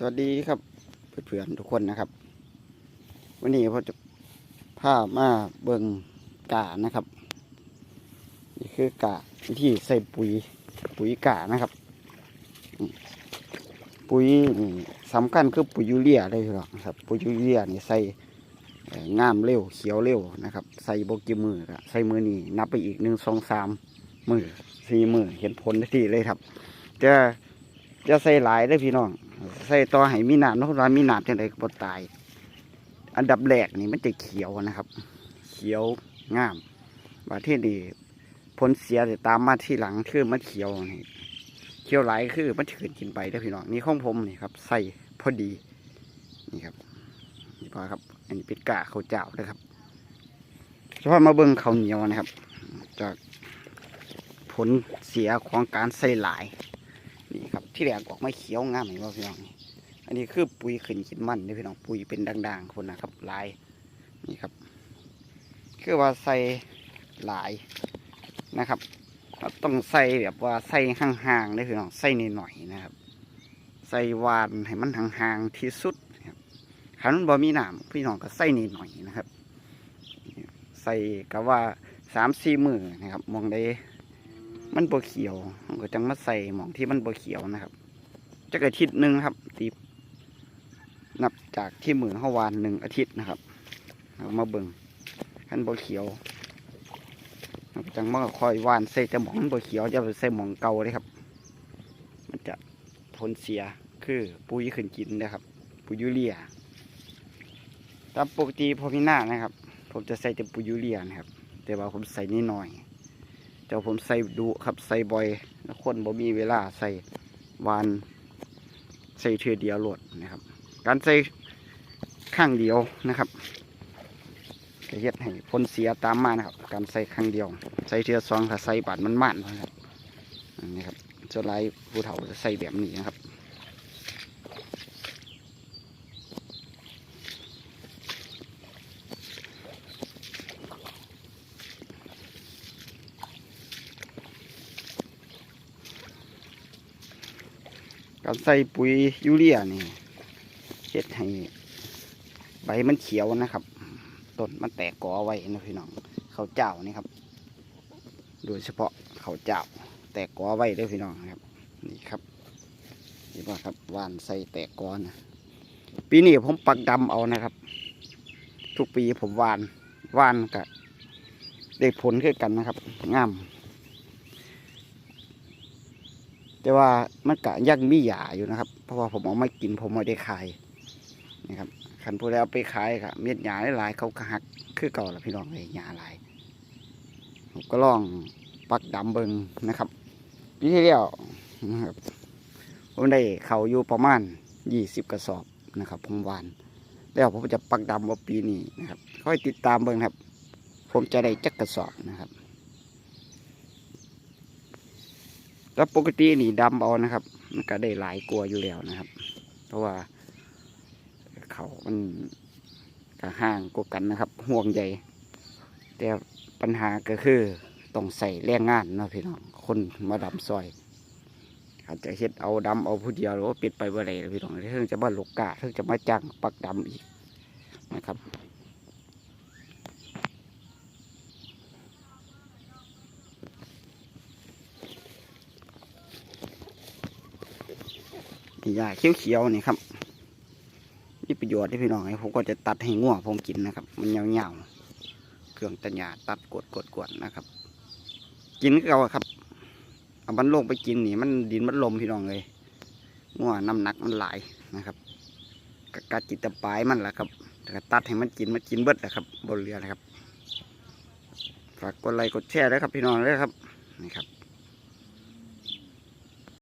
สวัสดีครับเพื่อนๆทุกคนนะครับ วันนี้ผมจะพามาเบิงกานะครับ นี่คือกาวิธีใส่ปุ๋ยปุ๋ยกานะครับ ปุ๋ยนี่สำคัญคือปุ๋ยยูเรียเลยหรอกครับ ปุ๋ยยูเรียนี่ใส่เอ่องามเร็วเขียวเร็วนะครับ ใส่โบกีมือก็ใส่มือนี่นับไปอีกหนึ่งสองสามมือสี่มือเห็นผลทันทีเลยครับ จะจะใส่หลายได้พี่น้อง ใส่ต่อให้มีหนามเนาะว่ามีหนามจังไดก็บ่ตาย อันดับแรกนี่มันจะเขียวนะครับ เขียวงามว่าที่ดีผลเสียจะตามมาที่หลังคือมันเขียวนี่เขียวหลายคือมันถืนกินไปได้พี่น้องนี่ของผมนี่ครับ ใส่พอดีนี่ครับนี่พอครับ อันนี้เป็นกาข้าวเจ้าเลยครับเฉพาะมาเบิ่งข้าวเหนียวนะครับ จากผลเสียของการใส่หลาย ที่แรกออกไม่เขียวงามเห็นว่าพี่น้องนี่อันนี้คือปุ๋ยขึ้นกินมันนี่พี่น้องปุ๋ยเป็นด่างๆคนนะครับลายนี่ครับ คือว่าใส่หลายนะครับต้องใส่แบบว่าใส่ห่างๆเลยพี่น้องใส่นิดหน่อยๆนะครับ ใส่วานให้มันห่างๆที่สุดครับขันบ่มีหน้ำพี่น้องก็ใส่นิดหน่อยนะครับ ใส่กับว่าสามสี่มือนะครับมองได้ มันบวเขียวผมก็จังมาใส่หมองที่มันบวเขียวนะครับจักอาทิตย์หนึ่งครับตีนับจากที่มือเฮาวานหนึ่งอาทิตย์นะครับเอามาเบิ่งขันบวเขียวเราก็จังมาคอยวานใส่แต่หมองบวเขียวจะไปใส่หมองเก่าเลยครับ มันจะผลเสียคือปุ๋ยขึ้นกินนะครับ ปุ๋ยยูเรียตามปกติพอพี่หน้านะครับ ผมจะใส่แต่ปุ๋ยยูเรียนะครับ แต่ว่าผมใส่นิดหน่อย เจ้าผมใส่ดูครับใส่บ่อยแล้วคนบ่มีเวลาใส่วานใส่เทือเดียวโหลดนะครับ การใส่ข้างเดียวนะครับจะเฮ็ดให้ผลเสียตามมานะครับ การใส่ข้างเดียว ใส่เทือซองถ้าใส่บาดมันมันนะครับนี่ครับส่วนหลายผู้เฒ่าจะใส่แบบนี้นะครับ การใส่ปุ๋ยยูเรียนี่เฮ็ดให้ใบมันเขียวนะครับต้นมันแตกกอไว้นะพี่น้องเขาเจ้านี่ครับ โดยเฉพาะเขาเจ้า แตกกอไว้เด้วยพี่น้องนะครับ นี่ครับนี่ว่าครับวานใส่แตกกอนะปีนี้ผมปักดำเอานะครับ ทุกปีผมวานวานกับได้ผลคือกันนะครับงาม แต่ว่ามันกะยังมีหยาอยู่นะครับ เพราะว่าผมเอาไม่กินผมไม่ได้ขายนะครับขันพูดแล้วเอาไปขายครับเม็ดหยาหลายเขาก็หักคือเก่าละพี่น้องเลยหยาหลายผมก็ลองปักดำเบิงนะครับปีที่แล้วนะครับผมได้เขาอยู่ประมาณยี่สิบกระสอบนะครับผมวานแล้วผมจะปักดำว่าปีนี้นะครับค่อยติดตามเบิงครับ ผมจะได้จักกระสอบนะครับ แล้วปกตินี่ดำเอานะครับ มันก็ได้หลายกลัวอยู่แล้วนะครับ เพราะว่า เขามันกห่างกว่ากันนะครับ ห่วงใยแต่ปัญหาก็คือต้องใส่แรงงานนะพี่น้องคนมาดำซอย อาจจะเฮ็ดเอาดำเอาผู้เดียวหรือว่าปิดไปเมื่อไรพี่น้องเพิ่งจะมาลูกกาเพิ่งจะมาจ้างปักดำอีกนะครับ นี่ยาเขียวๆนี่ครับมีประโยชน์ที่พี่น้องให้ผมก็จะตัดให้ง่วงผมกินนะครับ มันยาวๆเครื่องตัดหญ้าตัดกดกดกดนะครับ กินก็เอาครับเอามันลงไปกินนี่ มันดินมันลมพี่น้องเลยง่วงน้ำหนักมันหลายนะครับกะกัดจิตตะปลายมันแหละครับแต่ตัดให้มันกินมันกินเบิดแหละครับ บนเรือนะครับฝากกดไลค์กดแชร์ด้วยครับพี่น้องด้วยครับนี่ครับ